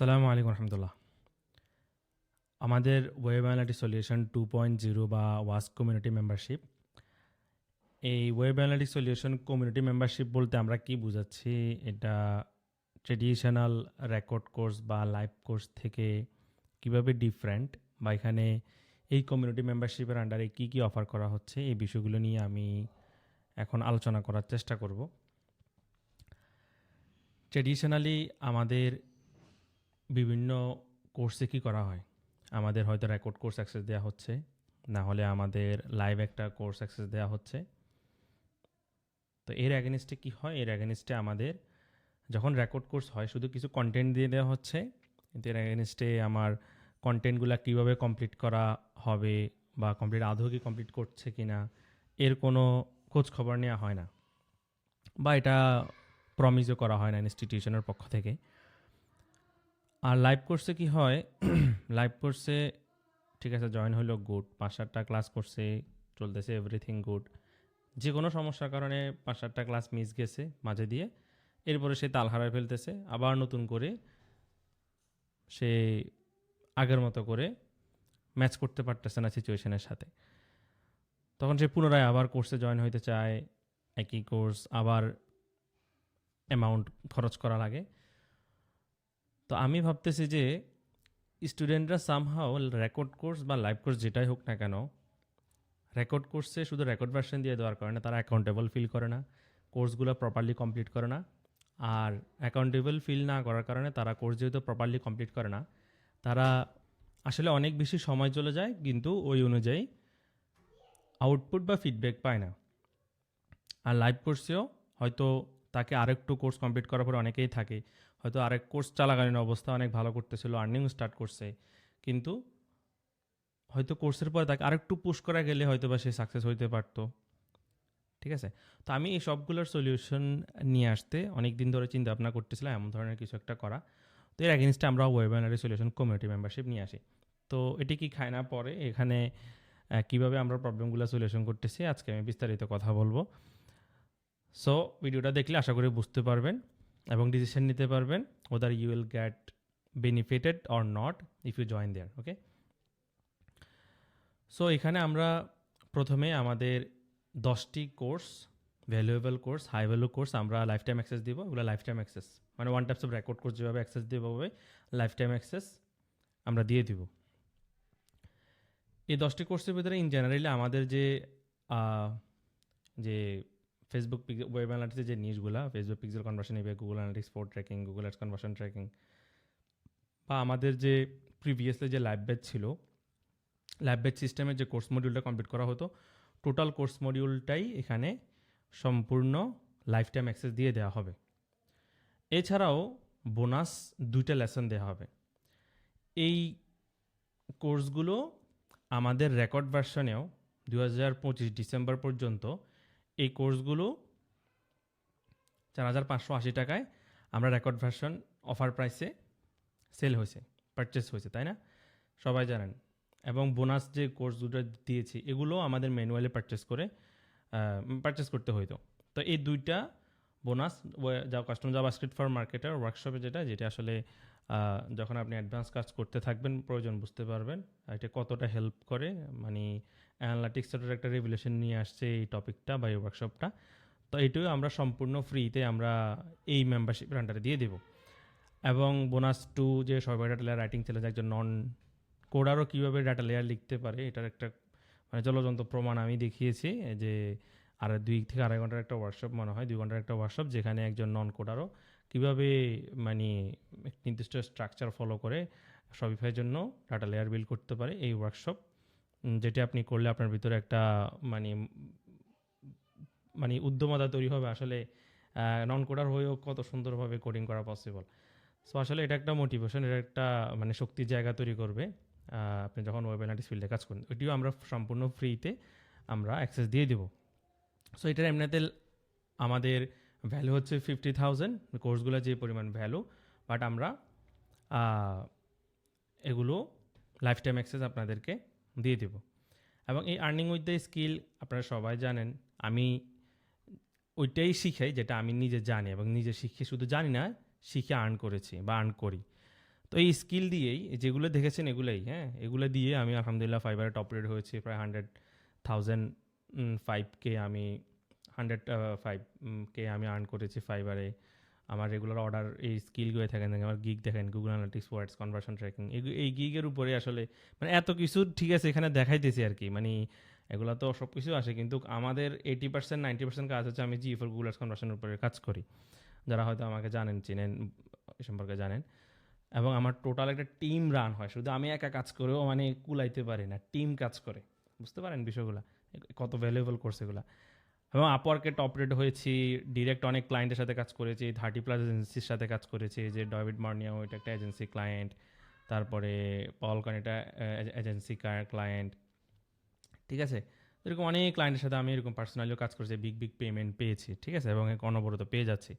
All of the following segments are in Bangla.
আসসালামু আলাইকুম রহমতুল্লাহ। আমাদের web analytic solution two point zero বা ওয়াস কমিউনিটি মেম্বারশিপ। এই web analytic solution community membership বলতে আমরা কি বুঝাচ্ছি? এটা ট্রেডিশনাল রেকর্ড কোর্স বা লাইভ কোর্স থেকে কীভাবে ডিফারেন্ট বা এখানে এই কমিউনিটি মেম্বারশিপের আন্ডারে কি কি অফার করা হচ্ছে, এই বিষয়গুলো নিয়ে আমি এখন আলোচনা করার চেষ্টা করব। ট্রেডিশনালি আমাদের বিভিন্ন কোর্সে কি করা হয়? আমাদের হয়তো রেকর্ড কোর্স অ্যাক্সেস দেওয়া হচ্ছে, না হলে আমাদের লাইভ একটা কোর্স অ্যাক্সেস দেওয়া হচ্ছে। তো এর অ্যাগেনিস্টে কি হয়? এর অ্যাগেনিস্টে আমাদের যখন রেকর্ড কোর্স হয়, শুধু কিছু কন্টেন্ট দিয়ে দেওয়া হচ্ছে, কিন্তু এর অ্যাগেনিস্টে আমার কন্টেন্টগুলো কীভাবে কমপ্লিট করা হবে বা কমপ্লিট আদৌ কি কমপ্লিট করছে কি না এর কোনো খোঁজ খবর নেওয়া হয় না। বা এটা প্রমিসও করা হয় না ইনস্টিটিউশনের পক্ষ থেকে। আর লাইভ কোর্সে কি হয়? লাইভ কোর্সে ঠিক আছে জয়েন হলো গুড পাঁচ সাতটা ক্লাস করছে, চলতেছে এভরিথিং গুড যে কোনো সমস্যার কারণে পাঁচ সাতটা ক্লাস মিস গেছে মাঝে দিয়ে। এরপরে সে তাল হারায় ফেলতেছে, আবার নতুন করে সে আগের মতো করে ম্যাচ করতে পারতেছে না সিচুয়েশনের সাথে। তখন সে পুনরায় আবার কোর্সে জয়েন হইতে চায়, একই কোর্স আবার অ্যামাউন্ট খরচ করা লাগে। তো আমি ভাবতেছি যে স্টুডেন্টরা সামহাও রেকর্ড কোর্স বা লাইভ কোর্স যেটাই হোক না কেন রেকর্ড কোর্সে শুধু রেকর্ড ভার্সন দিয়ে দেওয়ার কারণে তারা অ্যাকাউন্টেবল ফিল করে না কোর্সগুলো প্রপারলি কমপ্লিট করে না। আর অ্যাকাউন্টেবল ফিল না করার কারণে তারা কোর্স যেহেতু প্রপারলি কমপ্লিট করে না, তারা আসলে অনেক বেশি সময় চলে যায়, কিন্তু ওই অনুযায়ী আউটপুট বা ফিডব্যাক পায় না। আর লাইভ কোর্সেও হয়তো তাকে আরেকটু কোর্স কমপ্লিট করার পরে অনেকেই থাকে। হয়তো আরেক কোর্স চলাকালীন অবস্থা অনেক ভালো করতেছিল আর্নিং স্টার্ট করছে। কিন্তু হয়তো কোর্সের পরে তাকে আরেকটু পুশ করা গেলে হয়তো বা সে সাকসেস হইতে পারতো। ঠিক আছে? তো আমি এই সবগুলোর সলিউশন নিয়ে আসতে অনেক দিন ধরে চিন্তা ভাবনা করতেছিলাম, এমন ধরনের কিছু একটা করা। তো এর অ্যাগেনস্টে আমরা ওয়েবিনারি সলিউশন কমিউনিটি মেম্বারশিপ নিয়ে আসি। তো এটি কি খায় না পরে? এখানে কীভাবে আমরা প্রবলেমগুলো সলিউশন করতেছি? আজকে আমি বিস্তারিত কথা বলব। সো ভিডিওটা দেখলে আশা করি বুঝতে পারবেন। এবং ডিসিশন নিতে পারবেন whether you will get benefited or not if you join there okay so এখানে আমরা প্রথমে আমাদের দশটি course valuable course high value course আমরা লাইফ টাইম অ্যাক্সেস দিব। ওগুলো লাইফ টাইম অ্যাক্সেস মানে one types of record course যেভাবে অ্যাক্সেস দিব ওভাবে লাইফ টাইম অ্যাক্সেস আমরা দিয়ে দিব। এই দশটি কোর্সের ভিতরে ইন জেনারেলি আমাদের যে যে ফেসবুক ওয়েব অ্যানালিটিক্সের যে নিউজগুলো ফেসবুক পিক্সেল কনভার্সন ইবে Google analytics sport tracking Google ads conversion tracking বা আমাদের যে প্রিভিয়াসলি যে ল্যাব ব্যাচ ছিল ল্যাব ব্যাচ সিস্টেমের যে কোর্স মডিউলটা কমপ্লিট করা হতো টোটাল কোর্স মডিউলটাই এখানে সম্পূর্ণ লাইফ টাইম অ্যাক্সেস দিয়ে দেওয়া হবে। এছাড়াও বোনাস দুইটা লেসন দেওয়া হবে। এই কোর্সগুলো আমাদের রেকর্ড ভার্সনেও দু হাজার পঁচিশ ডিসেম্বর পর্যন্ত এই কোর্সগুলো চার হাজার পাঁচশো আশি টাকায় আমরা রেকর্ড ভার্সন অফার প্রাইসে সেল হয়েছে পারচেস হয়েছে, তাই না? সবাই জানেন। এবং বোনাস যে কোর্স দুটো দিয়েছি, এগুলো আমাদের ম্যানুয়ালি পারচেস করে পারচেস করতে হইতো। তো এই দুইটা বোনাস যা customer JavaScript for marketer ওয়ার্কশপে যেটা যেটা আসলে যখন আপনি অ্যাডভান্স কাজ করতে থাকবেন, প্রয়োজন বুঝতে পারবেন এটা কতটা হেল্প করে। মানে অ্যানালাটিক্সের একটা রেভুলেশন নিয়ে আসছে এই টপিকটা বা এই ওয়ার্কশপটা তো এইটাও আমরা সম্পূর্ণ ফ্রিতে আমরা এই মেম্বারশিপের আন্ডারে দিয়ে দেব। এবং বোনাস টু যে সবাই ডাটা লেয়ার রাইটিং চ্যালেঞ্জ একজন নন কোডারও কীভাবে ডাটা লেয়ার লিখতে পারে, এটার একটা মানে জলযন্ত্র প্রমাণ আমি দেখিয়েছি যে আর দুই থেকে আড়াই ঘণ্টার একটা ওয়ার্কশপ মনে হয়, দুই ঘণ্টার একটা ওয়ার্কশপ যেখানে একজন নন কোডারও কীভাবে মানে নির্দিষ্ট স্ট্রাকচার ফলো করে শপিফাইয়ের জন্য ডাটা লেয়ার বিল্ড করতে পারে এই ওয়ার্কশপ যেটি আপনি করলে আপনার ভিতরে একটা মানে মানে উদ্যমতা তৈরি হবে। আসলে নন কোডার হয়েও কত সুন্দরভাবে কোডিং করা পসিবল সো আসলে এটা একটা মোটিভেশন এটা একটা মানে শক্তির জায়গা তৈরি করবে। আপনি যখন ওয়েব অ্যানালিটিক্স ফিল্ডে কাজ করেন ওইটিও আমরা সম্পূর্ণ ফ্রিতে আমরা অ্যাক্সেস দিয়ে দেবো। সো এটার এমনিতে আমাদের ভ্যালু হচ্ছে ফিফটি থাউজেন্ড কোর্সগুলো যে পরিমাণ ভ্যালু বাট আমরা এগুলো লাইফ টাইম অ্যাক্সেস আপনাদেরকে দিয়ে দেব। এবং এই আর্নিং উইথ দ্য স্কিল আপনারা সবাই জানেন, আমি ওইটাই শিখাই যেটা আমি নিজে জানি এবং নিজে শিখে শুধু জানি না, শিখে আর্ন করেছি বা আর্ন করি। তো এই স্কিল দিয়েই যেগুলো দেখেছেন এগুলোই হ্যাঁ এগুলো দিয়ে আমি আলহামদুলিল্লাহ ফাইবারে টপ রেট হয়েছি, প্রায় হান্ড্রেড থাউজেন্ড ফাইভকে আমি হান্ড্রেড ফাইভ কে আমি আর্ন করেছি ফাইবারে আমার রেগুলার অর্ডার এই স্কিলগুলো থাকেন আমার গিগ দেখেন Google analytics words conversion tracking এই গিগের উপরে আসলে মানে এত কিছু ঠিক আছে এখানে দেখাইতেছি আর কি মানে এগুলো তো সব কিছু আসে, কিন্তু আমাদের এইটি পার্সেন্ট নাইনটি পার্সেন্ট কাজ হচ্ছে আমি জি ফর গুগল কনভার্সনের উপরে কাজ করি। যারা হয়তো আমাকে জানেন, চিনেন, এ সম্পর্কে জানেন। এবং আমার টোটাল একটা টিম রান হয়, শুধু আমি একা কাজ করেও মানে কুলাইতে পারি না টিম কাজ করে, বুঝতে পারেন বিষয়গুলো? কত ভ্যালুয়েবল কোর্স এগুলো। এবং আপওয়ার্কে টপ হয়েছি ডিরেক্ট অনেক ক্লায়েন্টের সাথে কাজ করেছি থার্টি প্লাস এজেন্সির সাথে কাজ করেছি যে ডয়েভিড মার্নিয়া ওইটা একটা এজেন্সি ক্লায়েন্ট তারপরে পলকন এটা এজেন্সি ক্লায়েন্ট ঠিক আছে? এরকম অনেক ক্লায়েন্টের সাথে আমি এরকম পার্সোনালিও কাজ করেছি বিগ বিগ পেমেন্ট পেয়েছি, ঠিক আছে? এবং অনবরত পেয়ে যাচ্ছি।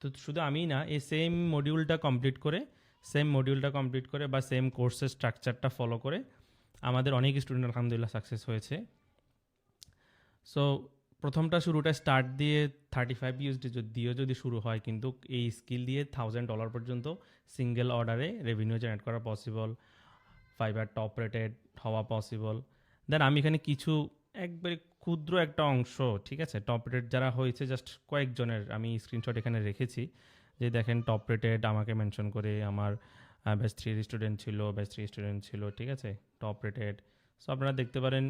তো শুধু আমি না, এই সেম মডিউলটা কমপ্লিট করে সেম মডিউলটা কমপ্লিট করে বা সেম কোর্সের স্ট্রাকচারটা ফলো করে, আমাদের অনেক স্টুডেন্ট আলহামদুলিল্লাহ সাকসেস হয়েছে। সো প্রথমটা শুরুটা স্টার্ট দিয়ে থার্টি ফাইভ ইউএসডি দিয়েও যদি শুরু হয়, কিন্তু এই স্কিল দিয়ে থাউজেন্ড ডলার পর্যন্ত সিঙ্গেল অর্ডারে রেভিনিউ জেনারেট করা পসিবল ফাইবার টপ রেটেড হওয়া পসিবল দেন আমি এখানে কিছু একবারে ক্ষুদ্র একটা অংশ, ঠিক আছে? টপ রেটেড যারা হয়েছে জাস্ট কয়েকজনের আমি স্ক্রিনশট এখানে রেখেছি। যে দেখেন টপ রেটেড আমাকে মেনশন করে, আমার ব্যাচ থ্রির স্টুডেন্ট ছিল ব্যাচ থ্রি স্টুডেন্ট ছিল, ঠিক আছে? টপ রেটেড সো আপনারা দেখতে পারেন,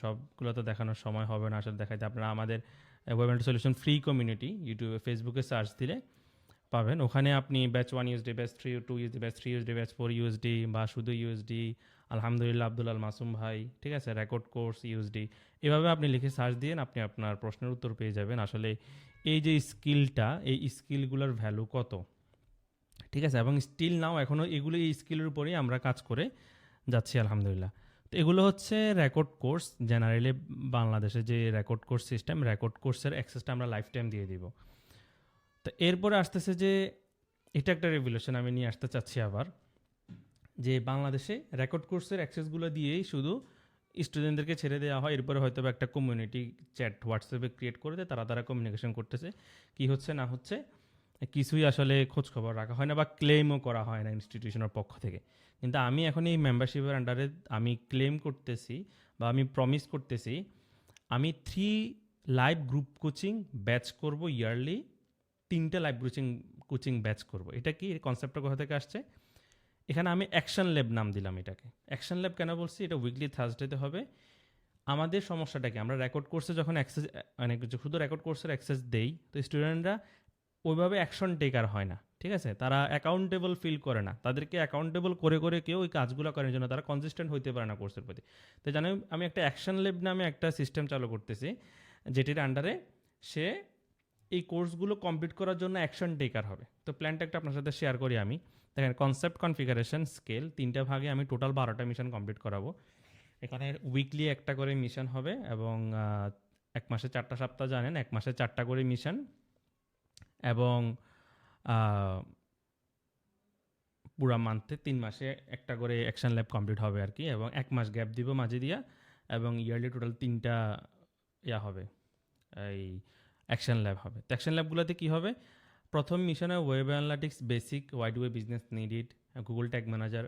সবগুলো তো দেখানোর সময় হবে না, আসলে দেখাইতে আপনারা আমাদের ওয়েব সলিউশন ফ্রি কমিউনিটি ইউটিউবে ফেসবুকে সার্চ দিলে পাবেন। ওখানে আপনি batch one USD batch three two USD batch three USD batch four USD বা শুধু ইউএসডি আলহামদুলিল্লাহ, আব্দুল আল মাসুম ভাই, ঠিক আছে রেকর্ড কোর্স ইউএসডি এভাবে আপনি লিখে সার্চ দিয়ে আপনি আপনার প্রশ্নের উত্তর পেয়ে যাবেন। আসলে এই যে স্কিলটা এই স্কিলগুলোর ভ্যালু কত? ঠিক আছে, এবং স্টিল নাও এখনও এগুলো, এই স্কিলের উপরেই আমরা কাজ করে যাচ্ছি, আলহামদুলিল্লাহ। তো এগুলো হচ্ছে রেকর্ড কোর্স জেনারেলি বাংলাদেশে যে রেকর্ড কোর্স সিস্টেম রেকর্ড কোর্সের অ্যাক্সেসটা আমরা লাইফ টাইম দিয়ে দিব। তো এরপরে আসতেছে যে, এটা একটা রেভলিউশন আমি নিয়ে আসতে চাচ্ছি আবার, যে বাংলাদেশে রেকর্ড কোর্সের অ্যাক্সেসগুলো দিয়েই শুধু স্টুডেন্টদেরকে ছেড়ে দেওয়া হয়, এরপরে হয়তো একটা কমিউনিটি চ্যাট হোয়াটসঅ্যাপে ক্রিয়েট করে দেয়, তারা তারা কমিউনিকেশন করতেছে, কি হচ্ছে না হচ্ছে, কিছুই আসলে খোঁজ খবর রাখা হয় না বা ক্লেমও করা হয় না ইনস্টিটিউশনের পক্ষ থেকে। কিন্তু আমি এখন এই মেম্বারশিপের আন্ডারে আমি ক্লেম করতেছি বা আমি প্রমিস করতেছি, আমি three live group coaching batch করব ইয়ারলি তিনটে লাইভ কোচিং কোচিং ব্যাচ করব। এটা কি? কনসেপ্টটা কোথা থেকে আসছে? এখানে আমি অ্যাকশন ল্যাব নাম দিলাম এটাকে। অ্যাকশন ল্যাব কেন বলছি? এটা উইকলি থার্সডেতে হবে। আমাদের সমস্যাটা কি? আমরা রেকর্ড কোর্সে যখন অ্যাক্সেস মানে শুধু রেকর্ড কোর্সের অ্যাক্সেস দেই, তো স্টুডেন্টরা ওইভাবে অ্যাকশন টেকার হয় না। ঠিক আছে? তারা অ্যাকাউন্টেবল ফিল করে না। তাদেরকে অ্যাকাউন্টেবল করে করে কেউ ওই কাজগুলো করার জন্য তারা কনসিস্টেন্ট হইতে পারে না কোর্সের প্রতি। তো জানো আমি একটা অ্যাকশন লেব নামে একটা সিস্টেম চালু করতেছি, যেটির আন্ডারে সে এই কোর্সগুলো কমপ্লিট করার জন্য অ্যাকশন টেকার হবে। তো প্ল্যানটা একটা আপনার সাথে শেয়ার করি আমি। দেখেন কনসেপ্ট কনফিগারেশন স্কেল তিনটা ভাগে আমি টোটাল বারোটা মিশন কমপ্লিট করাবো। এখানে উইকলি একটা করে মিশন হবে এবং এক মাসে চারটা সপ্তাহ জানেন, এক মাসে চারটা করে মিশন এবং পুরা মান্থে তিন মাসে একটা করে অ্যাকশন ল্যাব কমপ্লিট হবে আর কি এবং এক মাস গ্যাপ দিব মাঝে দিয়া এবং ইয়ারলি টোটাল তিনটা ইয়া হবে, এই অ্যাকশন ল্যাব হবে। তো অ্যাকশন ল্যাবগুলোতে কী হবে? প্রথম মিশনে web analytics basic wide way business needed Google tag manager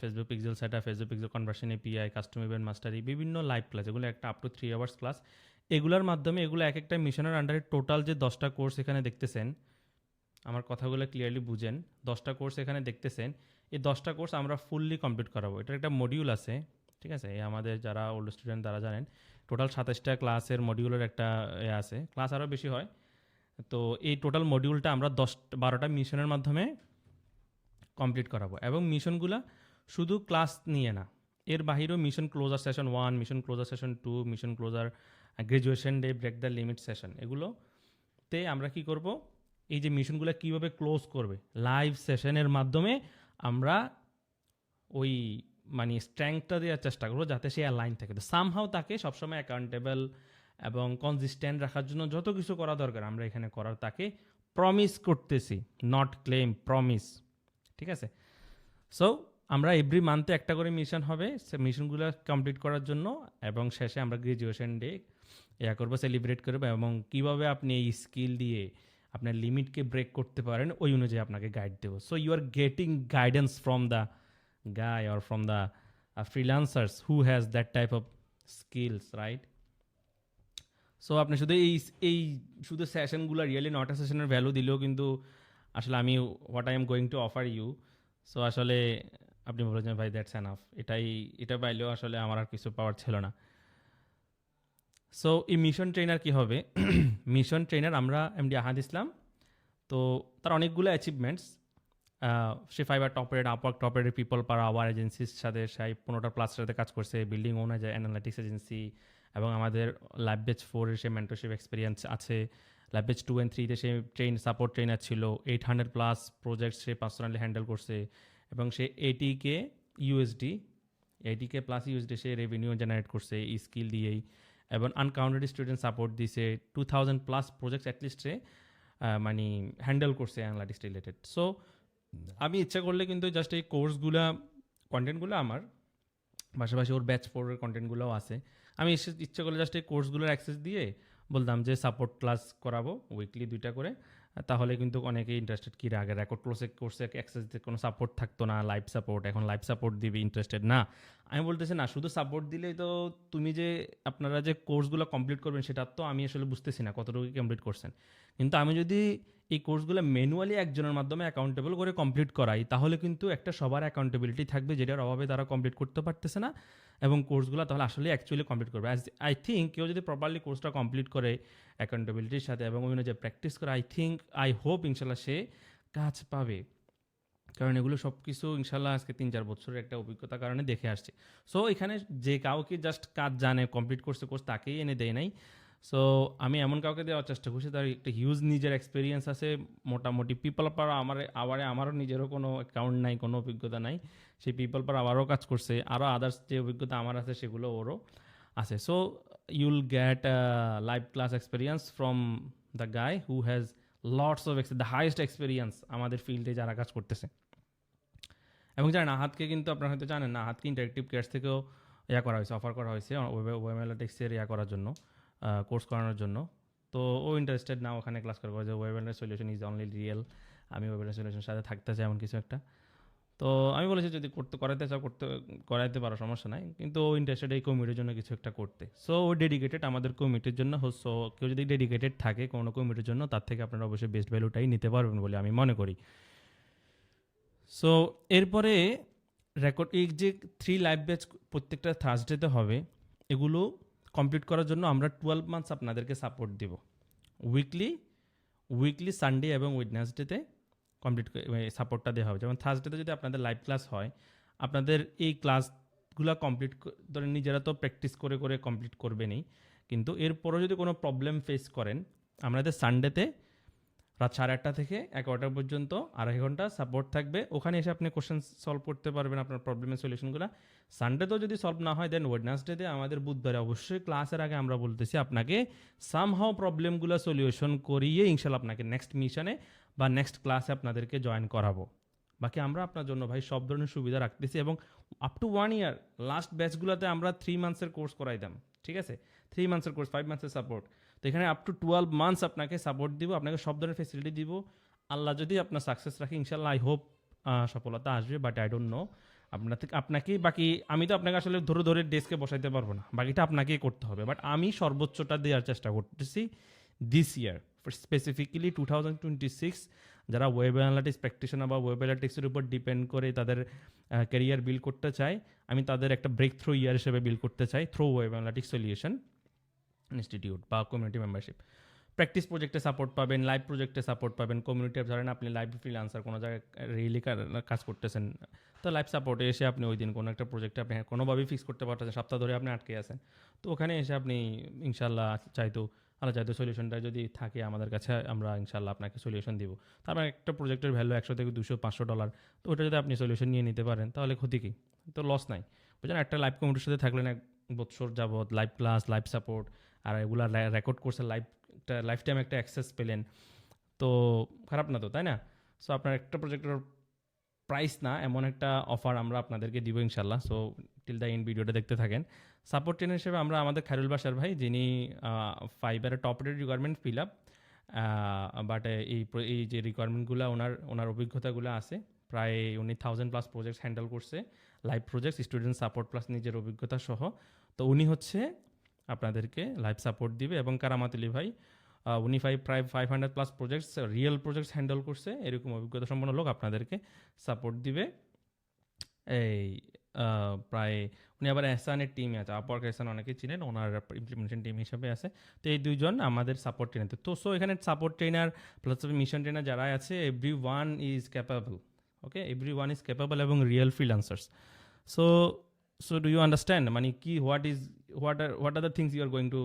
Facebook pixel সেটা Facebook pixel conversion API custom event mastery বিভিন্ন লাইভ ক্লাস এগুলো একটা up to three hours class এগুলোর মাধ্যমে এগুলো এক একটা মিশনের আন্ডারে টোটাল যে দশটা কোর্স এখানে দেখতেছেন আমার কথাগুলো ক্লিয়ারলি বুঝেন। দশটা কোর্স এখানে দেখতেছেন। এই দশটা কোর্স আমরা ফুললি কমপ্লিট করাবো। এটার একটা মডিউল আছে, ঠিক আছে? আমাদের যারা ওল্ড স্টুডেন্ট তারা জানেন। টোটাল সাতাশটা ক্লাসের মডিউলের একটা, এ আছে। ক্লাস আরও বেশি হয়। তো এই টোটাল মডিউলটা আমরা দশ, বারোটা মিশনের মাধ্যমে কমপ্লিট করাবো। এবং মিশনগুলো শুধু ক্লাস নিয়ে না, এর বাহিরেও mission closure session one mission closure session two mission closure graduation day break the limit session এগুলোতে আমরা কি করব? এই যে মিশনগুলো কীভাবে ক্লোজ করবে? লাইভ সেশনের মাধ্যমে আমরা ওই মানে স্ট্রেংথটা দেওয়ার চেষ্টা করব যাতে সে অ্যালাইন থাকে। তো সামহাও তাকে সবসময় অ্যাকাউন্টেবল এবং কনসিস্টেন্ট রাখার জন্য যত কিছু করা দরকার আমরা এখানে করার তাকে প্রমিস করতেছি নট ক্লেম প্রমিস ঠিক আছে? সো আমরা এভরি মান্থে একটা করে মিশন হবে। সে মিশনগুলো কমপ্লিট করার জন্য এবং শেষে আমরা গ্রাজুয়েশন ডে ইয়া করব সেলিব্রেট করব এবং কীভাবে আপনি এই স্কিল দিয়ে আপনার লিমিটকে ব্রেক করতে পারেন, ওই অনুযায়ী আপনাকে গাইড দেবো। So you are getting guidance from the guy or from the freelancers who has that type of skills right so আপনি শুধু এই এই শুধু সেশনগুলো রিয়েলি নটা সেশনের ভ্যালু দিলেও কিন্তু আসলে আমি what I am going to offer you so আসলে আপনি বলেছেন, ভাই দ্যাটস এনাফ এটাই, এটা পাইলেও আসলে আমার আর কিছু পাওয়ার ছিল না। সো এই মিশন ট্রেনার কি হবে? মিশন ট্রেনার আমরা এমডি আহাদ ইসলাম তো তার অনেকগুলো অ্যাচিভমেন্টস সে Fiverr top rated Upwork top rated people per hour এজেন্সির সাথে সেই পনেরোটা প্লাস সাথে কাজ করছে বিল্ডিং ওনার যে অ্যানালিটিক্স এজেন্সি এবং আমাদের ল্যাব বেচ ফোরের সে মেন্টরশিপ এক্সপিরিয়েন্স আছে। ল্যাব বেচ টু অ্যান্ড থ্রিতে সে ট্রেন সাপোর্ট ট্রেনার ছিল। এইট হান্ড্রেড প্লাস প্রজেক্ট সে পার্সোনালি হ্যান্ডেল করছে এবং সে eighty K USD eighty K plus USD সে রেভিনিউ জেনারেট করছে এই স্কিল দিয়েই। এবং আনকাউন্টেড স্টুডেন্ট সাপোর্ট দিছে two thousand plus project at least মানে হ্যান্ডেল করছে অ্যানালাইটিক্স রিলেটেড সো আমি ইচ্ছা করলে কিন্তু জাস্ট এই কোর্সগুলা কন্টেন্টগুলো আমার পাশাপাশি ওর ব্যাচ ফোরের কন্টেন্টগুলোও আছে। আমি ইচ্ছে করলে জাস্ট এই কোর্সগুলোর অ্যাক্সেস দিয়ে বলতাম যে সাপোর্ট ক্লাস করাবো উইকলি দুইটা করে। তাহলে কিন্তু অনেকেই ইন্টারেস্টেড কী আগে রেকর্ড ক্লোসে কোর্সে অ্যাক্সেস কোনো সাপোর্ট থাকতো না লাইভ সাপোর্ট এখন লাইভ সাপোর্ট দিবে ইন্টারেস্টেড না। আমি বলতেছি না, শুধু সাপোর্ট দিলেই তো তুমি যে আপনারা যে কোর্সগুলো কমপ্লিট করবেন সেটা তো আমি আসলে বুঝতেছি না কতটুকু কমপ্লিট করছেন। কিন্তু আমি যদি এই কোর্সগুলো ম্যানুয়ালি একজনের মাধ্যমে অ্যাকাউন্টেবল করে কমপ্লিট করাই, তাহলে কিন্তু একটা সবার অ্যাকাউন্টেবিলিটি থাকবে, যেটার অভাবে তারা কমপ্লিট করতে পারতেছে না এবং কোর্সগুলো তাহলে আসলে অ্যাকচুয়ালি কমপ্লিট করবে। আই থিঙ্ক কেউ যদি প্রপারলি কোর্সটা কমপ্লিট করে অ্যাকাউন্টেবিলিটির সাথে এবং ওই অনুযায়ী প্র্যাকটিস করে আই থিঙ্ক আই হোপ ইনশাল্লাহ সে কাজ পাবে। কারণ এগুলো সব কিছু ইনশাল্লাহ আজকে তিন চার বছরের একটা অভিজ্ঞতা কারণে দেখে আসছে। সো এখানে যে কাউকে জাস্ট কাজ জানে কমপ্লিট করছে কোর্স তাকেই এনে দেয় নাই। সো আমি এমন কাউকে দেওয়ার চেষ্টা করছি, তার একটা হিউজ নিজের এক্সপিরিয়েন্স আছে, মোটামুটি পিপল পার আমার আবারে আমারও নিজেরও কোনো অ্যাকাউন্ট নাই, কোনো অভিজ্ঞতা নাই। সেই পিপল পার আবারও কাজ করছে আরও আদার্স যে অভিজ্ঞতা আমার আছে সেগুলো ওরও আছে। So you'll get live class experience from the guy who has lots of the highest experience আমাদের ফিল্ডে যারা কাজ করতেছে। এবং জানেন, আহাতকে কিন্তু আপনারা হয়তো জানেন না আহাতকে ইন্টারেক্টিভ কেয়ার্স থেকেও ইয়া করা হয়েছে অফার করা হয়েছে ওয়েব অ্যানালিটিক্সের ইয়া করার জন্য। কোর্স করানোর জন্য। তো ও ইন্টারেস্টেড না ওখানে ক্লাস করব। যে web solution is only real আমি ওয়েব সলিউশনের সাথে থাকতে চাই, এমন কিছু একটা। তো আমি বলেছি, যদি করতে করাতে চাও, করতে, করাইতে পারো, সমস্যা নাই। কিন্তু ও ইন্টারেস্টেড এই কমিটির জন্য কিছু একটা করতে। সো ও ডেডিকেটেড আমাদের কমিটির জন্য হো সো কেউ যদি ডেডিকেটেড থাকে কোনো কমিটির জন্য, তার থেকে আপনারা অবশ্যই বেস্ট ভ্যালুটাই নিতে পারবেন বলে আমি মনে করি। সো এরপরে রেকর্ড এই যে থ্রি লাইভ ব্যাচ প্রত্যেকটা থার্সডেতে হবে, এগুলো কমপ্লিট করার জন্য আমরা টুয়েলভ মান্থস আপনাদেরকে সাপোর্ট দেব। উইকলি উইকলি সানডে এবং উইডনেসডেতে কমপ্লিট সাপোর্টটা দেওয়া হবে। যেমন থার্সডেতে যদি আপনাদের লাইভ ক্লাস হয়, আপনাদের এই ক্লাসগুলো কমপ্লিট ধরে নিজেরা তো প্র্যাকটিস করে করে কমপ্লিট করবেনই। কিন্তু এরপরও যদি কোনো প্রবলেম ফেস করেন, আমাদের সানডেতে রাত সাড়ে আটটা থেকে এগারোটা পর্যন্ত আড়াই ঘণ্টা সাপোর্ট থাকবে। ওখানে এসে আপনি কোশ্চেন সলভ করতে পারবেন আপনার প্রবলেমের সলিউশনগুলো সানডেতেও যদি সলভ না হয় দেন ওয়েডনেসডেতে আমাদের বুধবারে অবশ্যই ক্লাসের আগে আমরা বলতেছি আপনাকে সামহাও প্রবলেমগুলো সলিউশন করিয়ে ইনশাল্লাহ আপনাকে নেক্সট মিশনে বা নেক্সট ক্লাসে আপনাদেরকে জয়েন করাবো। বাকি আমরা আপনার জন্য ভাই সব ধরনের সুবিধা রাখতেছি এবং up to one year last ব্যাচগুলোতে আমরা থ্রি মান্থসের কোর্স করাই দাম ঠিক আছে? থ্রি মান্থসের কোর্স ফাইভ মান্থসের সাপোর্ট তো এখানে আপ টু টুয়েলভ মান্থস আপনাকে সাপোর্ট দিব, আপনাকে সব ধরনের ফেসিলিটি দিব। আল্লাহ যদি আপনার সাকসেস রাখে ইনশাল্লাহ আই হোপ সফলতা আসবে বাট আই ডোন্ট নো আপনার থেকে, আপনাকেই বাকি, আমি তো আপনাকে আসলে ধরে ধরে ডেস্কে বসাইতে পারব না। বাকিটা আপনাকেই করতে হবে। বাট আমি সর্বোচ্চটা দেওয়ার চেষ্টা করতেছি this year specifically two thousand twenty six যারা ওয়েব অ্যানালিটিক্স প্র্যাকটিশনার বা ওয়েব অ্যানালিটিক্সের উপর ডিপেন্ড করে তাদের ক্যারিয়ার বিল্ড করতে চায়, আমি তাদের একটা ব্রেক থ্রু ইয়ার হিসেবে বিল্ড করতে চাই through web analytics solution institute বা কমিউনিটি মেম্বারশিপ প্র্যাকটিস প্রজেক্টে সাপোর্ট পাবেন লাইভ প্রজেক্টে সাপোর্ট পাবেন। কমিউনিটি ধরেন আপনি লাইভ ফ্রিলান্সার কোনো জায়গায় রিয়েলি কাজ করতেছেন, তো লাইভ সাপোর্টে এসে আপনি ওই দিন কোনো একটা প্রজেক্টে আপনি কোনোভাবেই ফিক্স করতে পারতেছেন সপ্তাহ ধরে আপনি আটকে আছেন। তো ওখানে এসে আপনি ইনশাল্লাহ চাইতো, আল্লাহ চাইতো সলিউশনটা যদি থাকে আমাদের কাছে, আমরা ইনশাল্লাহ আপনাকে সলিউশন দিব। তারপর একটা প্রজেক্টের ভ্যালু একশো থেকে দুশো, পাঁচশো ডলার তো ওটা যদি আপনি সলিউশন নিয়ে নিতে পারেন, তাহলে ক্ষতি কী? তো লস নাই। বুঝলেন, একটা লাইভ কমিটির সাথে থাকলেন এক বছর যাবৎ লাইভ ক্লাস লাইভ সাপোর্ট আর এগুলা রেকর্ড করছে একটা লাইফ টাইম একটা অ্যাক্সেস পেলেন। তো খারাপ না তো, তাই না? সো আপনার একটা প্রজেক্টের প্রাইস না, এমন একটা অফার আমরা আপনাদেরকে দিব ইনশাল্লাহ সো টিল দ্য ইন ভিডিওটা দেখতে থাকেন। সাপোর্ট ট্রেনার হিসেবে আমরা আমাদের খায়রুল বাসার ভাই, যিনি ফাইবারের top rate requirement fill up but এই এই যে রিকোয়ারমেন্টগুলো ওনার ওনার অভিজ্ঞতাগুলো আছে। প্রায় উনি থাউজেন্ড প্লাস প্রজেক্ট হ্যান্ডেল করছে। Live project student support plus নিজের অভিজ্ঞতা সহ। তো উনি হচ্ছে আপনাদেরকে লাইভ সাপোর্ট দিবে এবং কারামাতুলি ভাই উনি ফাইভ প্রায় five hundred plus projects real projects handle করছে। এরকম অভিজ্ঞতা সম্পন্ন লোক আপনাদেরকে সাপোর্ট দিবে। এই প্রায় উনি আবার এহসানের টিমে আছে। আপওয়ার্ক এহসান অনেকেই চিনেন, ওনার ইমপ্লিমেন্টেশন টিম হিসেবে আছে। তো এই দুইজন আমাদের সাপোর্ট ট্রেনার তো সো এখানে support trainer plus mission trainer যারা আছে every one is capable okay every one is capable এবং real freelancers so so do you understand মানে কি what is what are what are the things you are going to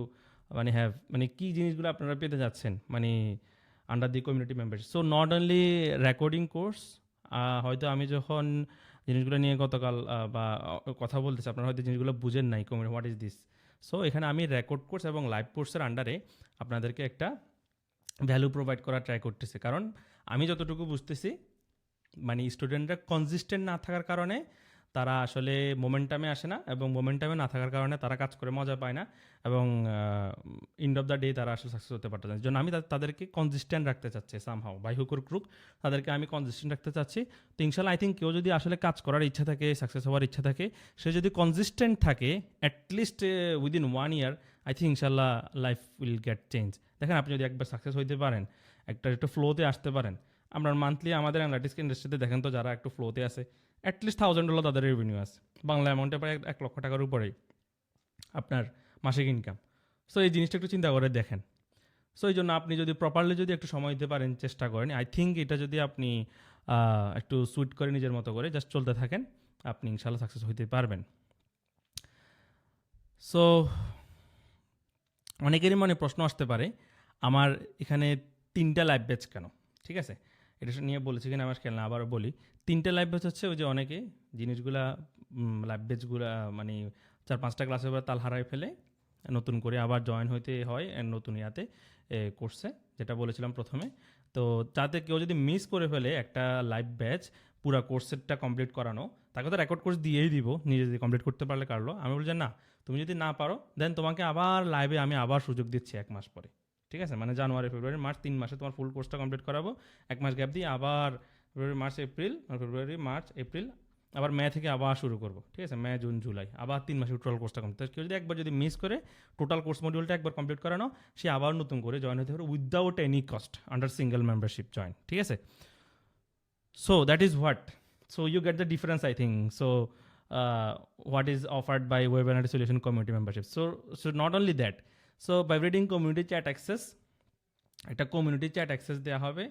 মানে হ্যাভ মানে কী জিনিসগুলো আপনারা পেতে যাচ্ছেন? মানে under the community member so not only recording course হয়তো আমি যখন জিনিসগুলো নিয়ে গতকাল বা কথা বলতেছি, আপনারা হয়তো জিনিসগুলো বুঝেন নাই community what is this so এখানে আমি রেকর্ড কোর্স এবং লাইভ কোর্সের আন্ডারে আপনাদেরকে একটা ভ্যালু প্রোভাইড করা ট্রাই করতেছি। কারণ আমি যতটুকু বুঝতেছি মানে স্টুডেন্টরা কনসিস্টেন্ট না থাকার কারণে তারা আসলে মোমেন্টামে আসে না এবং মোমেন্টামে না থাকার কারণে তারা কাজ করে মজা পায় না এবং ইন্ড অফ দ্য ডে তারা আসলে সাকসেস হতে পারতেছে না। জন্য আমি তাদেরকে কনসিস্টেন্ট রাখতে চাচ্ছি সামহাও বাই হুকুর ক্রুক তাদেরকে আমি কনসিস্টেন্ট রাখতে চাচ্ছি তো ইনশাল্লাহ আই থিঙ্ক কেউ যদি আসলে কাজ করার ইচ্ছা থাকে সাকসেস হওয়ার ইচ্ছা থাকে, সে যদি কনসিস্টেন্ট থাকে at least within one year I think ইনশাল্লাহ লাইফ উইল গেট চেঞ্জ দেখেন, আপনি যদি একবার সাকসেস হইতে পারেন, একটা একটু ফ্লোতে আসতে পারেন, আমরা মান্থলি আমাদের অ্যানালিটিক্স ইন্ডাস্ট্রিতে দেখেন তো যারা একটু ফ্লোতে আছে অ্যাটলিস্ট থাউজেন্ড ডলার তাদের রেভিনিউ আছে। বাংলা অ্যামাউন্টে প্রায় এক- লক্ষ টাকার উপরেই আপনার মাসিক ইনকাম সো এই জিনিসটা একটু চিন্তা করে দেখেন। সো এই জন্য আপনি যদি প্রপারলি যদি একটু সময় দিতে পারেন, চেষ্টা করেন। আই থিঙ্ক এটা যদি আপনি একটু সুইট করে নিজের মতো করে জাস্ট চলতে থাকেন, আপনি ইনশাল্লাহ সাকসেস হইতে পারবেন। সো অনেকেরই মনে প্রশ্ন আসতে পারে, আমার এখানে তিনটা লাইভ ব্যাচ কেন? ঠিক আছে? এটা নিয়ে বলেছি কিনা আমার খেলনা আবারও বলি। তিনটে লাইভ ব্যাচ হচ্ছে, ওই যে অনেকে জিনিসগুলা লাইভ ব্যাচগুলা মানে চার পাঁচটা ক্লাসের পর তাল হারাই ফেলে, নতুন করে আবার জয়েন হইতে হয় নতুন ইয়াতে কোর্সে যেটা বলেছিলাম প্রথমে। তো যাতে কেউ যদি মিস করে ফেলে একটা লাইভ ব্যাচ পুরো কোর্সেরটা কমপ্লিট করানো, তাকে তো রেকর্ড কোর্স দিয়েই দিব, নিজে যদি কমপ্লিট করতে পারলে কারলো আমি বলছি না, তুমি যদি না পারো দেন তোমাকে আবার লাইভে আমি আবার সুযোগ দিচ্ছি এক মাস পরে। ঠিক আছে? মানে জানুয়ারি, ফেব্রুয়ারি, মার্চ, তিন মাসে তোমার ফুল কোর্সটা কমপ্লিট করাবো, এক মাস গ্যাপ দিয়ে আবার ফেব্রুয়ারি, মার্চ, এপ্রিল ফেব্রুয়ারি, মার্চ, এপ্রিল, আবার মে থেকে আবার শুরু করব, ঠিক আছে? মে, জুন, জুলাই, আবার তিন মাসে টোটাল কোর্সটা কমপ্লিট কেউ যদি একবার যদি মিস করে টোটাল কোর্স মডিউলটা একবার কমপ্লিট করানো সে আবার নতুন করে জয়েন হতে পারে without any cost under single membership join ঠিক আছে? So that is what so you get the difference I think so what is offered by web solution community membership so so not only that so by reading community chat access একটা কমিউনিটি চ্যাট অ্যাক্সেস দেওয়া হবে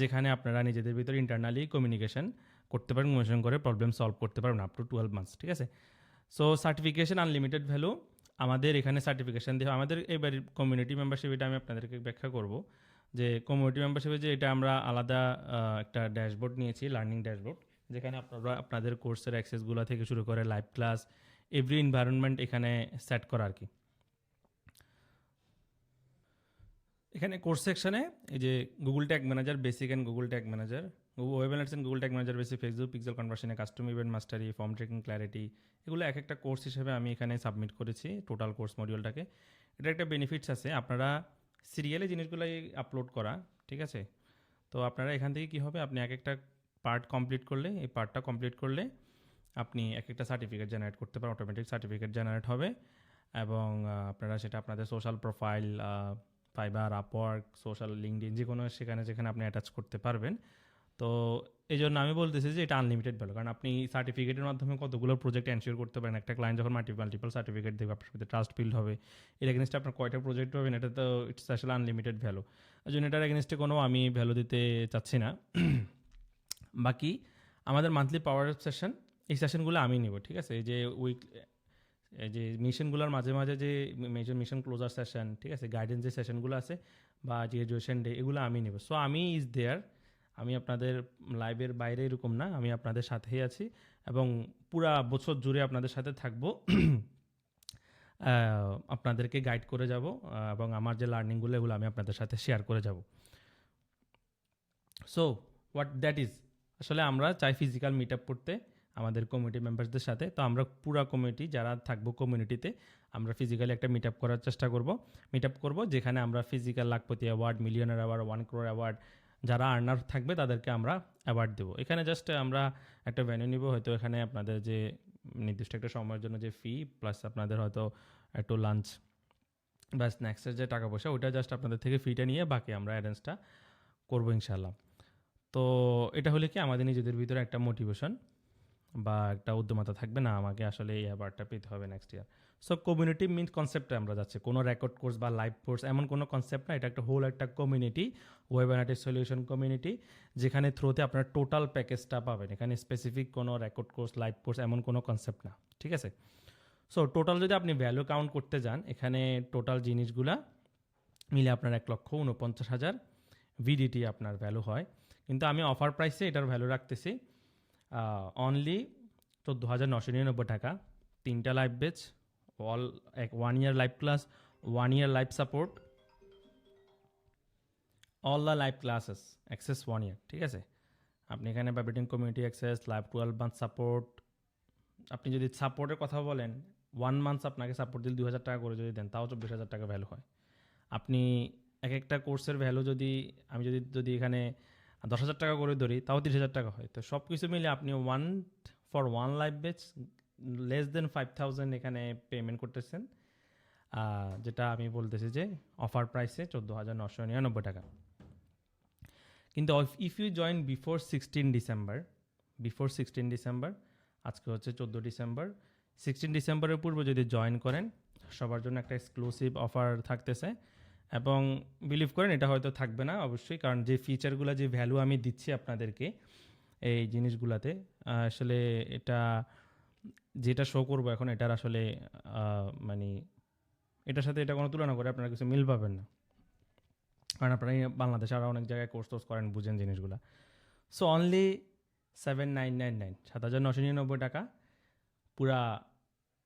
যেখানে আপনারা নিজেদের ভিতরে ইন্টারনালি কমিউনিকেশন করতে পারেন কমিউনিকেশন করে প্রবলেম সলভ করতে পারবেন আপ টু টুয়েলভ মান্থস ঠিক আছে? সো সার্টিফিকেশন আনলিমিটেড ভ্যালু আমাদের এখানে সার্টিফিকেশন দিয়ে আমাদের এবার কমিউনিটি মেম্বারশিপ এটা আমি আপনাদেরকে ব্যাখ্যা করব যে কমিউনিটি মেম্বারশিপে যে এটা আমরা আলাদা একটা ড্যাশবোর্ড নিয়েছি লার্নিং ড্যাশবোর্ড যেখানে আপনারা, আপনাদের কোর্সের অ্যাক্সেসগুলো থেকে শুরু করে লাইভ ক্লাস এভরি এনভায়রনমেন্ট এখানে সেট করা আর কি। এখানে কোর্স সেকশনে এই যে Google tag manager basic and Google tag manager web analytics and Google tag manager basic Facebook pixel কনভার্সনে custom event mastery form tracking clarity এগুলো এক একটা কোর্স হিসেবে আমি এখানে সাবমিট করেছি টোটাল কোর্স মডিউলটাকে এটা একটা বেনিফিটস আছে, আপনারা সিরিয়ালে জিনিসগুলোই আপলোড করা, ঠিক আছে? তো আপনারা এখান থেকে কী হবে, আপনি এক একটা পার্ট কমপ্লিট করলে, এই পার্টটা কমপ্লিট করলে আপনি এক একটা সার্টিফিকেট জেনারেট করতে পারেন অটোমেটিক সার্টিফিকেট জেনারেট হবে এবং আপনারা সেটা আপনাদের social profile Fiverr Upwork social LinkedIn যে কোনো সেখানে যেখানে আপনি অ্যাটাচ করতে পারবেন। তো এই জন্য আমি বলতেছি যে এটা আনলিমিটেড ভ্যালু কারণ আপনি সার্টিফিকেটের মাধ্যমে কতগুলো প্রজেক্ট এনশিওর করতে পারেন। একটা ক্লায়েন্ট যখন মাল্টি মাল্টিপল সার্টিফিকেট দেবে আপনার সাথে ট্রাস্ট বিল্ড হবে। এর এগেনস্টে আপনার কয়টা প্রজেক্ট পাবেন, এটা তো ইটস আসলে আনলিমিটেড ভ্যালু ওই জন্য এটার এগেনস্টে কোনো আমি ভ্যালু দিতে চাচ্ছি না। বাকি আমাদের মান্থলি পাওয়ার সেশন এই সেশনগুলো আমি নিব, ঠিক আছে? এই যে উইক যে মিশনগুলোর মাঝে মাঝে যে মেজর মিশন ক্লোজার সেশন ঠিক আছে গাইডেন্স যে সেশনগুলো আছে বা গ্রাজুয়েশন ডে এগুলো আমি নেব। সো আমি ইজ দেয়ার আমি আপনাদের লাইভের বাইরে এরকম না, আমি আপনাদের সাথেই আছি এবং পুরা বছর জুড়ে আপনাদের সাথে থাকব। আপনাদেরকে গাইড করে যাব এবং আমার যে লার্নিংগুলো এগুলো আমি আপনাদের সাথে শেয়ার করে যাব। সো হোয়াট দ্যাট ইজ আসলে আমরা চাই ফিজিক্যাল মিট আপ করতে। আমাদের কমিটি মেম্বারসদের সাথে। তো আমরা পুরা কমিটি যারা থাকব কমিউনিটিতে আমরা ফিজিক্যালি একটা মিট আপ করার চেষ্টা করব। মিট আপ করব যেখানে আমরা physical lakhpati award millionaire award one crore award যারা আর্নার থাকবে তাদেরকে আমরা অ্যাওয়ার্ড দেবো। এখানে জাস্ট আমরা একটা ভ্যানু নিব, হয়তো এখানে আপনাদের যে নির্দিষ্ট একটা সময়ের জন্য যে ফি প্লাস আপনাদের হয়তো একটু লাঞ্চ বা স্ন্যাক্সের যে টাকা পয়সা, ওইটা জাস্ট আপনাদের থেকে ফিটা নিয়ে বাকি আমরা অ্যারেঞ্জটা করব ইনশাল্লাহ তো এটা হলে কি আমাদের নিজেদের ভিতরে একটা মোটিভেশন বা একটা উদ্যমতা থাকবে না, আমাকে আসলে এই অ্যাওয়ার্ডটা পেতে হবে next year so community means কনসেপ্টে আমরা যাচ্ছি। কোনো রেকর্ড কোর্স বা লাইভ কোর্স এমন কোনো কনসেপ্ট না, এটা একটা হোল একটা community web analytics solution community যেখানে থ্রুতে আপনার টোটাল প্যাকেজটা পাবেন। এখানে স্পেসিফিক কোনো রেকর্ড কোর্স লাইভ কোর্স এমন কোনো কনসেপ্ট না, ঠিক আছে? সো টোটাল যদি আপনি ভ্যালু কাউন্ট করতে যান, এখানে টোটাল জিনিসগুলা মিলে আপনার এক লক্ষ উনপঞ্চাশ হাজার ভিডিটি আপনার ভ্যালু হয়। কিন্তু আমি অফার প্রাইসে এটার ভ্যালু রাখতেছি অনলি চোদ্দ হাজার নশো নিরানব্বই টাকা। তিনটা লাইভ বেচ অল এক one year live class one year live support all the live classes access one year ঠিক আছে? আপনি এখানে ব্যাবিটিং community access live twelve month support আপনি যদি সাপোর্টের কথা বলেন ওয়ান মান্থস আপনাকে সাপোর্ট দিলে দু হাজার টাকা করে যদি দেন, তাও চব্বিশ হাজার টাকা ভ্যালু হয়। আপনি এক একটা কোর্সের ভ্যালু যদি, আমি যদি যদি এখানে দশ হাজার টাকা করে ধরি, তাও তিরিশ হাজার টাকা হয়। তো সব কিছু মিলে আপনি one for one life batch less than five thousand এখানে পেমেন্ট করতেছেন। যেটা আমি বলতেছি যে অফার প্রাইসে চোদ্দ হাজার নশো নিরানব্বই টাকা। কিন্তু if you join before sixteen December before sixteen December আজকে হচ্ছে চোদ্দ ডিসেম্বর সিক্সটিন ডিসেম্বরের পূর্বে যদি জয়েন করেন, সবার জন্য একটা এক্সক্লুসিভ অফার থাকতেছে। এবং বিলিভ করেন, এটা হয়তো থাকবে না অবশ্যই, কারণ যে ফিচারগুলো যে ভ্যালু আমি দিচ্ছি আপনাদেরকে, এই জিনিসগুলাতে, আসলে এটা যেটা শো করব এখন, এটার আসলে মানে এটার সাথে এটা কোনো তুলনা করে আপনারা কিছু মিল পাবেন না। কারণ আপনারা বাংলাদেশে আরও অনেক জায়গায় কোর্স টোর্স করেন, বুঝেন জিনিসগুলো। So only seven nine nine nine সাত হাজার নশো নিরানব্বই টাকা। পুরা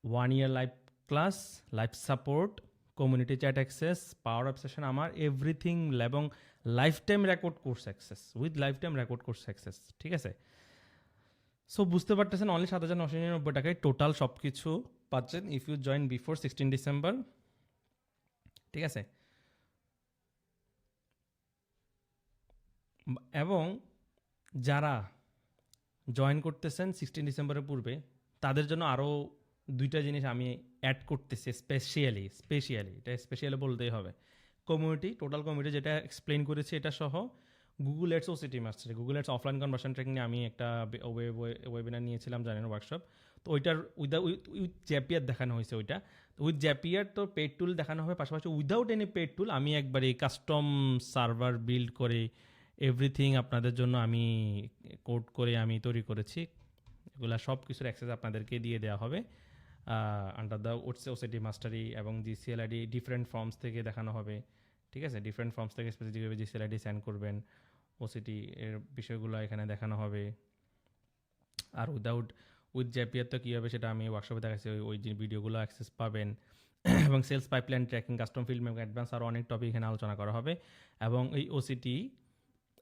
one year live class live support community chat access power of session আমার এভরিথিং এবং lifetime record course access with lifetime record course access ঠিক আছে? সো বুঝতে পারতেছেন অনলি সাত হাজার নশো নিরানব্বই টাকায় টোটাল সব কিছু পাচ্ছেন if you join before sixteen December ঠিক আছে? এবং যারা জয়েন করতেছেন সিক্সটিন ডিসেম্বরের পূর্বে, তাদের জন্য আরও দুইটা জিনিস আমি অ্যাড করতেছি স্পেশিয়ালি স্পেশিয়ালি এটা স্পেশালি বলতেই হবে। কমিউনিটি টোটাল কমিউনিটি যেটা এক্সপ্লেন করেছি এটা সহ Google ads OCT master Google ads offline conversion tracking নিয়ে আমি একটা ওয়েবিনার নিয়েছিলাম জানেন ওয়ার্কশপ তো ওইটার উইদাউট উইথ জ্যাপিয়ার দেখানো হয়েছে ওইটা। তো উইথ জ্যাপিয়ার তো পেড টুল দেখানো হবে, পাশাপাশি উইদাউট এনি পেড টুল আমি একবারে কাস্টম সার্ভার বিল্ড করে এভরিথিং আপনাদের জন্য আমি কোড করে আমি তৈরি করেছি। এগুলা সব কিছুর অ্যাক্সেস আপনাদেরকে দিয়ে দেওয়া হবে। আন্ডার দ্য ওসিটি মাস্টারি এবং জিসিএলআইডি ডিফারেন্ট ফর্মস থেকে দেখানো হবে। ঠিক আছে? ডিফারেন্ট ফর্মস থেকে স্পেসিফিকভাবে জিসিএলআইডি সেন্ড করবেন। ওসিটি এর বিষয়গুলো এখানে দেখানো হবে। আর উইদাউট উইথ জ্যাপিয়ার তো কী হবে সেটা আমি ওয়ার্কশপে দেখাচ্ছি। ওই যে ভিডিওগুলো অ্যাক্সেস পাবেন। এবং sales pipeline tracking custom film এবং অ্যাডভান্স আরও অনেক টপিক এখানে আলোচনা করা হবে। এবং এই ওসিটি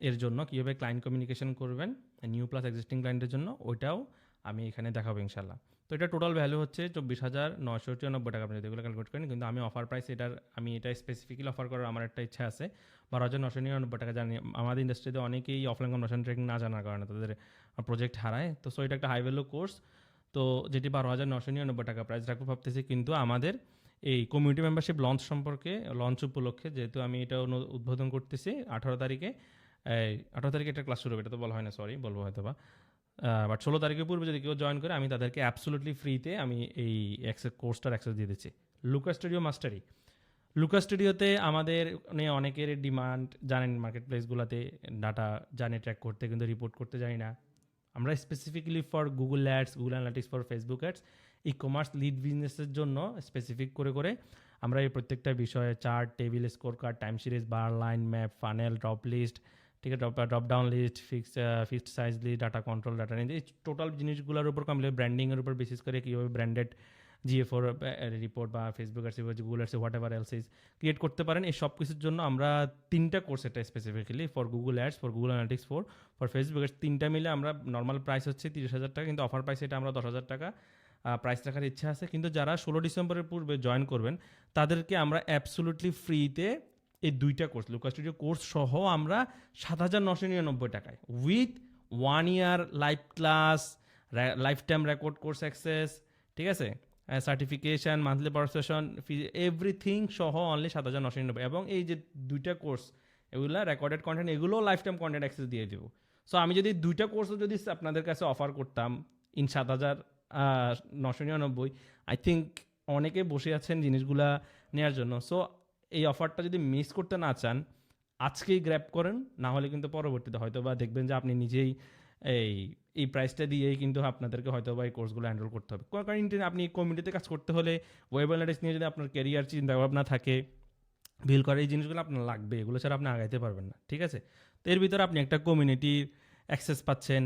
এর জন্য কীভাবে ক্লায়েন্ট কমিউনিকেশন করবেন। নিউ প্লাস এক্সিস্টিং ক্লায়েন্টের জন্য। ওইটাও আমি এখানে দেখাবো ইনশাল্লাহ তো এটা টোটাল ভ্যালু হচ্ছে চব্বিশ হাজার নয়শো চুরানব্বই টাকা। আপনি যদি এগুলো ক্যালকুলেট করেন, কিন্তু আমি অফার প্রাইস এটার, আমি এটা স্পেসিফিক্যালি অফার করার আমার একটা ইচ্ছা আছে। বারো হাজার নশো নিরানব্বই টাকা জানি, আমাদের ইন্ডাস্ট্রিতে অনেকেই অফলাইন কনভার্সন ট্রেকিং না জানার কারণে তাদের প্রজেক্ট হারায়। তো সো এটা একটা হাই ভ্যালু কোর্স তো যেটি বারো হাজার নশো নিরানব্বই টাকা প্রাইস রাখব ভাবতেছি কিন্তু আমাদের এই কমিউনিটি মেম্বারশিপ লঞ্চ সম্পর্কে লঞ্চ উপলক্ষে যেহেতু আমি এটা উদ্বোধন করতেছি আঠারো তারিখে আঠারো তারিখে একটা ক্লাস শুরু হবে, এটা তো বলা হয় না সরি বলব হয়তো বা বাট ষোলো তারিখের পূর্বে যদি কেউ জয়েন করে, আমি তাদেরকে অ্যাবসোলুটলি ফ্রিতে আমি এই অ্যাক্সেস কোর্সটার অ্যাক্সেস দিয়ে দিচ্ছি। লুকা স্টুডিও মাস্টারি লুকা স্টুডিওতে আমাদের নিয়ে অনেকের ডিমান্ড জানেন মার্কেট প্লেসগুলোতে ডাটা জানে ট্র্যাক করতে, কিন্তু রিপোর্ট করতে জানি না। আমরা specifically for Google ads Google analytics for Facebook ads ecommerce lead বিজনেসের জন্য স্পেসিফিক করে করে আমরা এই প্রত্যেকটা বিষয়ে chart table scorecard time series bar line map funnel drop list ঠিক আছে drop down list fix fixed size list data control data range এই টোটাল জিনিসগুলোর উপর কমপ্লিট ব্র্যান্ডিংয়ের উপর বেসিস করে কীভাবে ব্র্যান্ডেড জিএ ফোর রিপোর্ট বা ফেসবুক আছে গুগল আছে whatever else is create করতে পারেন। এই সব কিছুর জন্য আমরা তিনটা কোর্স এটা specifically for Google ads for Google analytics four for Facebook তিনটা মিলে আমরা নর্মাল প্রাইস হচ্ছে তিরিশ হাজার টাকা, কিন্তু অফার প্রাইস এটা আমরা দশ হাজার টাকা প্রাইস রাখার ইচ্ছা আছে। কিন্তু যারা ষোলো ডিসেম্বরের পূর্বে জয়েন করবেন, তাদেরকে আমরা অ্যাবসোলুটলি ফ্রিতে এই দুইটা কোর্স লুকা স্টুডিও কোর্স সহ আমরা সাত হাজার নশো নিরানব্বই টাকায় with one year live class lifetime record course access ঠিক আছে? Certification monthly per session fee everything সহ অনলি সাত হাজার নশো নিরানব্বই। এবং এই যে দুইটা কোর্স এগুলো রেকর্ডেড কন্টেন্ট এগুলো লাইফ টাইম কন্টেন্ট অ্যাক্সেস দিয়ে দেবো। সো আমি যদি দুইটা কোর্সও যদি আপনাদের কাছে অফার করতাম ইন সাত হাজার নশো নিরানব্বই আই থিঙ্ক অনেকে বসে আছেন জিনিসগুলা নেওয়ার জন্য। সো এই অফারটা যদি মিস করতে না চান, আজকেই গ্র্যাপ করেন, না হলে কিন্তু পরবর্তীতে হয়তো বা দেখবেন যে আপনি নিজেই এই এই প্রাইসটা দিয়েই কিন্তু আপনাদেরকে হয়তো বা এই কোর্সগুলো হ্যান্ডেল করতে হবে। কারণ আপনি কমিউনিটিতে কাজ করতে হলে ওয়েব অ্যানালিটিক্স নিয়ে যদি আপনার ক্যারিয়ার চিন্তা ভাবনা থাকে বিল করে এই জিনিসগুলো আপনার লাগবে, এগুলো ছাড়া আপনি আগাইতে পারবেন না, ঠিক আছে? তো এর ভিতরে আপনি একটা কমিউনিটির অ্যাক্সেস পাচ্ছেন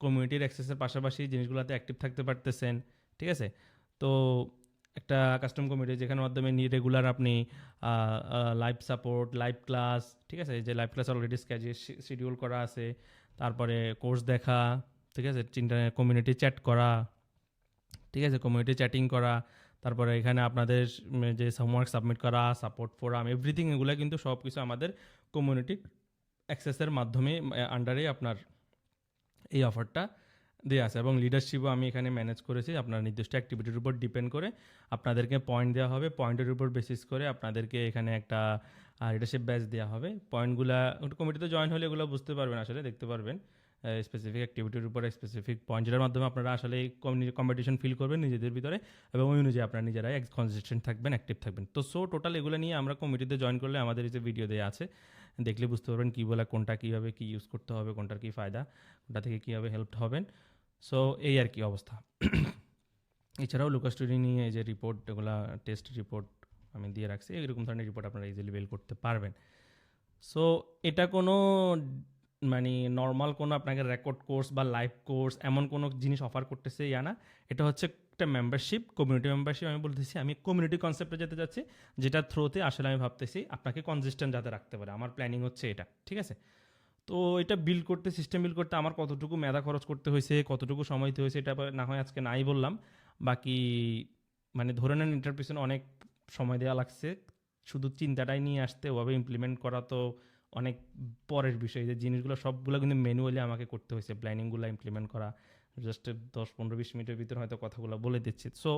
কমিউনিটির অ্যাক্সেসের পাশাপাশি জিনিসগুলোতে অ্যাক্টিভ থাকতে পারতেছেন, ঠিক আছে? তো একটা কাস্টম কমিটি যেখানে মাধ্যমে রেগুলার আপনি লাইভ সাপোর্ট লাইভ ক্লাস ঠিক আছে? যে লাইভ ক্লাস অলরেডি স্ক্যাজে শিডিউল করা আছে, তারপরে কোর্স দেখা, ঠিক আছে? ইন্টারনেট কমিউনিটি চ্যাট করা, ঠিক আছে? কমিউনিটি চ্যাটিং করা, তারপরে এখানে আপনাদের যে হোমওয়ার্ক সাবমিট করা সাপোর্ট ফোরাম এভরিথিং এগুলো কিন্তু সব কিছু আমাদের কমিউনিটি অ্যাক্সেসের মাধ্যমে আন্ডারে আপনার এই অফারটা দেওয়া আছে এবং লিডারশিপও আমি এখানে ম্যানেজ করেছি। আপনার নির্দিষ্ট অ্যাক্টিভিটির উপর ডিপেন্ড করে আপনাদেরকে পয়েন্ট দেওয়া হবে। পয়েন্টের উপর বেসিস করে আপনাদেরকে এখানে একটা লিডারশিপ ব্যাচ দেওয়া হবে। পয়েন্টগুলা কমিটিতে জয়েন হলে এগুলো বুঝতে পারবেন আসলে, দেখতে পারবেন। স্পেসিফিক অ্যাক্টিভিটির উপর স্পেসিফিক পয়েন্টের মাধ্যমে আপনারা আসলে কম্পিটিশন ফিল করবেন নিজেদের ভিতরে এবং ওই অনুযায়ী আপনারা নিজেরাই কনসিস্টেন্ট থাকবেন অ্যাক্টিভ থাকবেন। তো সো টোটাল এগুলো নিয়ে আমরা কমিটিতে জয়েন করলে আমাদের এই যে ভিডিও দেওয়া আছে, দেখলে বুঝতে পারবেন কী বলে, কোনটা কীভাবে কী ইউজ করতে হবে, কোনটার কী ফায়দা, কোনটা থেকে কীভাবে হেল্প হবেন। সো এই আর কি অবস্থা। এছাড়াও লুকাস্টোরি নিয়ে যে রিপোর্ট এগুলো টেস্ট রিপোর্ট আমি দিয়ে রাখছি। এরকম ধরনের রিপোর্ট আপনারা ইজিলি বেল করতে পারবেন। সো এটা কোনো মানে নর্মাল কোনো আপনাকে রেকর্ড কোর্স বা লাইভ কোর্স এমন কোনো জিনিস অফার করতেছে, ইয়া না। এটা হচ্ছে একটা মেম্বারশিপ কমিউনিটি মেম্বারশিপ আমি বলতেছি। আমি কমিউনিটি কনসেপ্টে যেতে যাচ্ছি, যেটা থ্রোতে আসলে আমি ভাবতেছি, আপনাকে কনসিস্টেন্ট যাতে রাখতে পারে। আমার প্ল্যানিং হচ্ছে এটা, ঠিক আছে? তো এটা বিল্ড করতে সিস্টেম বিল্ড করতে আমার কতটুকু মেধা খরচ করতে হয়েছে, কতটুকু সময় দিতে হয়েছে, এটা না হয় আজকে নাই বললাম। বাকি মানে ধরে নেন এটার পিছনে অনেক সময় দেওয়া লাগছে। শুধু চিন্তাটাই নিয়ে আসতে, ওভাবে ইমপ্লিমেন্ট করা তো অনেক পরের বিষয়। যে জিনিসগুলো সবগুলো কিন্তু ম্যানুয়ালি আমাকে করতে হয়েছে প্ল্যানিংগুলো ইমপ্লিমেন্ট করা জাস্ট দশ, পনেরো, বিশ মিনিটের ভিতরে হয়তো কথাগুলো বলে দিচ্ছি। সো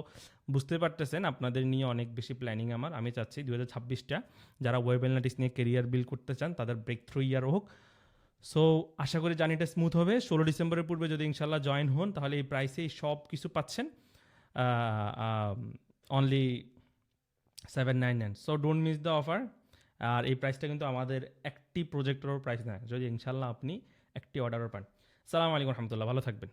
বুঝতে পারতেছেন আপনাদের নিয়ে অনেক বেশি প্ল্যানিং আমার। আমি চাচ্ছি দু হাজার ছাব্বিশটা, যারা ওয়েব অ্যানালিটিক্স নিয়ে কেরিয়ার বিল্ড করতে চান, তাদের ব্রেক থ্রু ইয়ার হোক সো আশা করি জার্নিটা স্মুথ হবে। ষোলো ডিসেম্বরের পূর্বে যদি ইনশাল্লাহ জয়েন হন, তাহলে এই প্রাইসেই সব কিছু পাচ্ছেন। Only seven nine nine so don't miss the offer আর এই প্রাইসটা কিন্তু আমাদের একটি প্রজেক্টরের প্রাইস নেয় যদি ইনশাল্লাহ আপনি একটি অর্ডারও পান। সালাম আলাইকুম রহমতুল্লাহ। ভালো থাকবেন।